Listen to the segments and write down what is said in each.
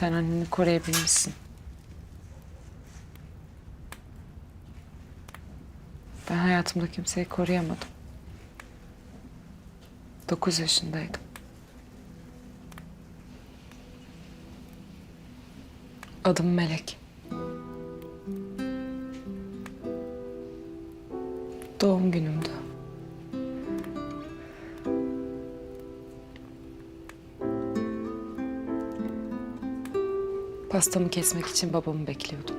Sen anneni koruyabilmişsin. Ben hayatımda kimseyi koruyamadım. Dokuz yaşındaydım. Adım Melek. Doğum günümdü. Pastamı kesmek için babamı bekliyordum.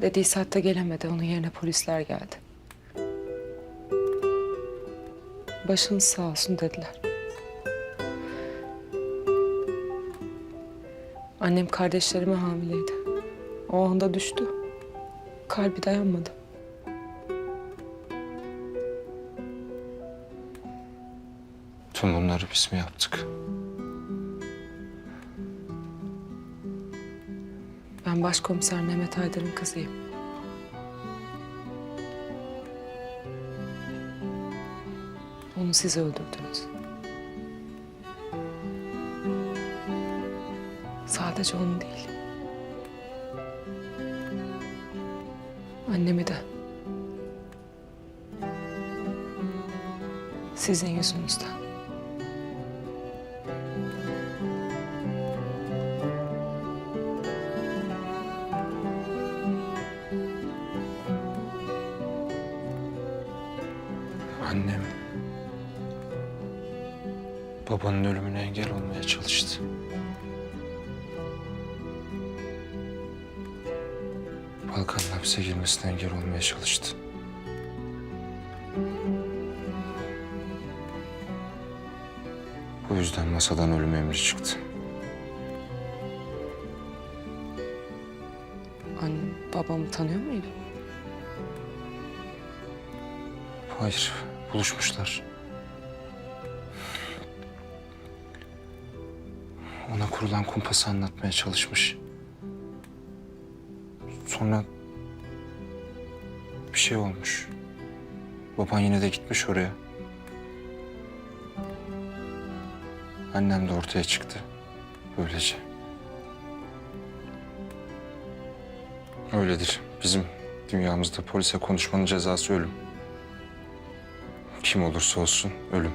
Dediği saatte gelemedi. Onun yerine polisler geldi. Başınız sağ olsun dediler. Annem kardeşlerime hamileydi. O anda düştü. Kalbi dayanmadı. Tüm bunları biz mi yaptık? Başkomiser Mehmet Aydar'ın kızıyım. Onu siz öldürdünüz. Sadece onu değil. Annemi de. Sizin yüzünüzden. Babanın ölümüne engel olmaya çalıştı. Balkan'ın hapse girmesine engel olmaya çalıştı. Bu yüzden masadan ölüm emri çıktı. Annem babamı tanıyor muydu? Hayır, buluşmuşlar. Ona kurulan kumpası anlatmaya çalışmış. Sonra bir şey olmuş. Baban yine de gitmiş oraya. Annem de ortaya çıktı. Böylece. Öyledir. Bizim dünyamızda polise konuşmanın cezası ölüm. Kim olursa olsun ölüm.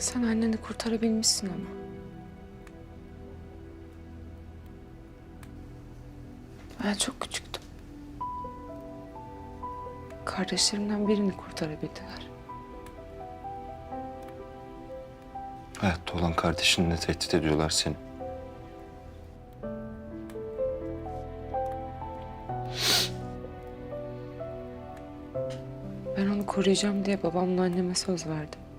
Sen anneni kurtarabilmişsin ama. Ben çok küçüktüm. Kardeşlerimden birini kurtarabildiler. Hayatta olan kardeşinle tehdit ediyorlar seni. Ben onu koruyacağım diye babamla anneme söz verdim.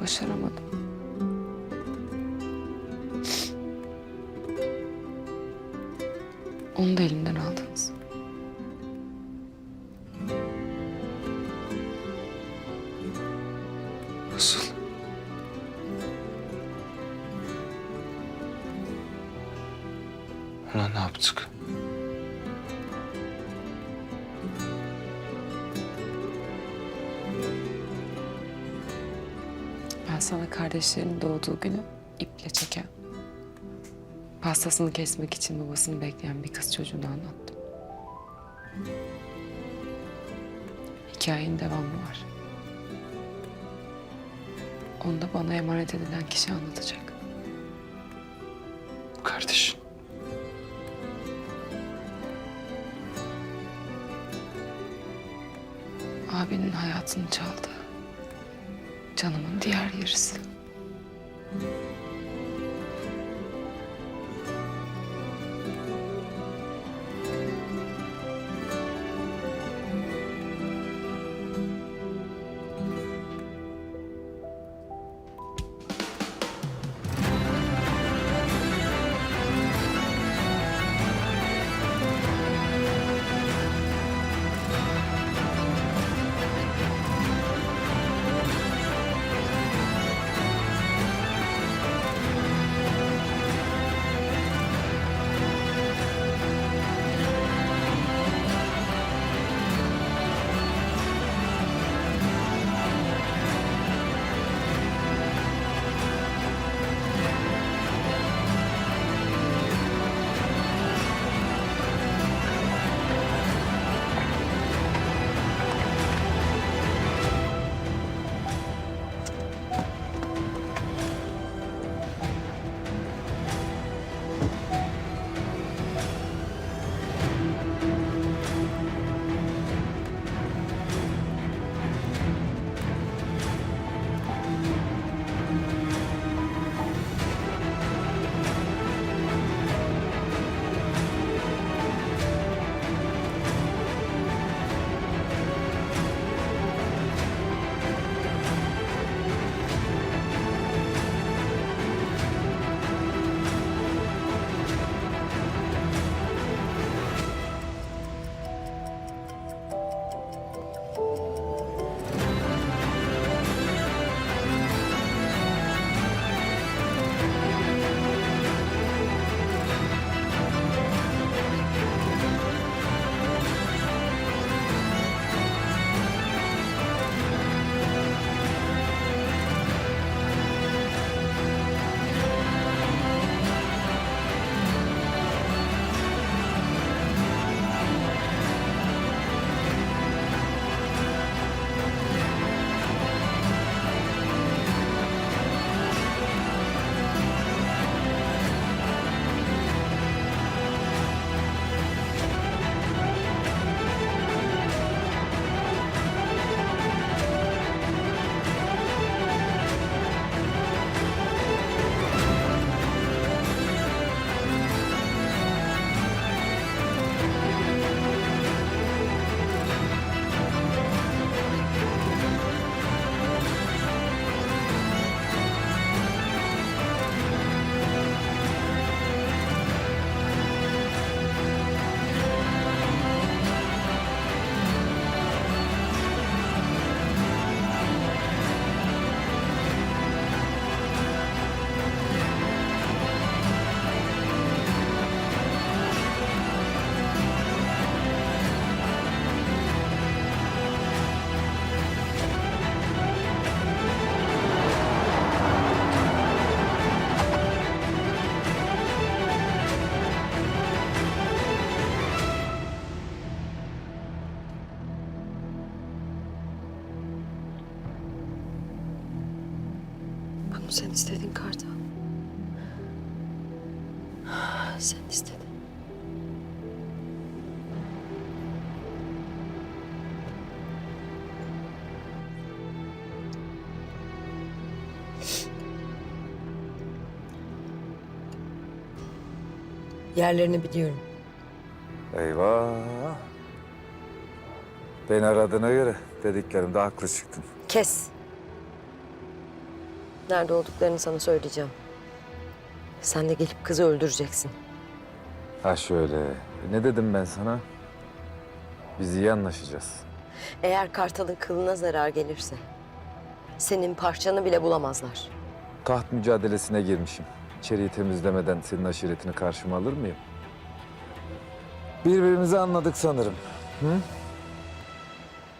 Başaramadım. Onu da elimden aldınız. Nasıl? Ona ne yaptık? Sana kardeşlerinin doğduğu günü iple çeken, pastasını kesmek için babasını bekleyen bir kız çocuğunu anlattım. Hikayenin devamı var. Onu da bana emanet edilen kişi anlatacak. Kardeşin. Abinin hayatını çaldı. Canımın diğer yarısı. Sen istedin Kartal. Sen istedin. Yerlerini biliyorum. Eyvah. Beni aradığına göre dediklerimde haklı çıktın. Kes. Nerede olduklarını sana söyleyeceğim. Sen de gelip kızı öldüreceksin. Ha şöyle. Ne dedim ben sana? Biz iyi anlaşacağız. Eğer Kartal'ın kılına zarar gelirse... ...senin parçanı bile bulamazlar. Taht mücadelesine girmişim. İçeriği temizlemeden senin aşiretini karşıma alır mıyım? Birbirimizi anladık sanırım.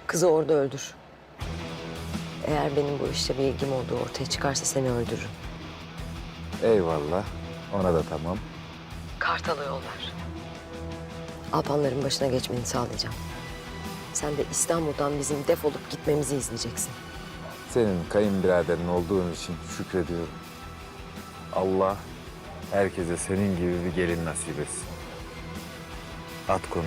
Kızı orada öldür. Eğer benim bu işte bir ilgim olduğu ortaya çıkarsa seni öldürürüm. Eyvallah. Ona da tamam. Kartal'a yol ver. Alpanların başına geçmeni sağlayacağım. Sen de İstanbul'dan bizim defolup gitmemizi izleyeceksin. Senin kayınbiraderin olduğun için şükrediyorum. Allah herkese senin gibi bir gelin nasip etsin. At konum.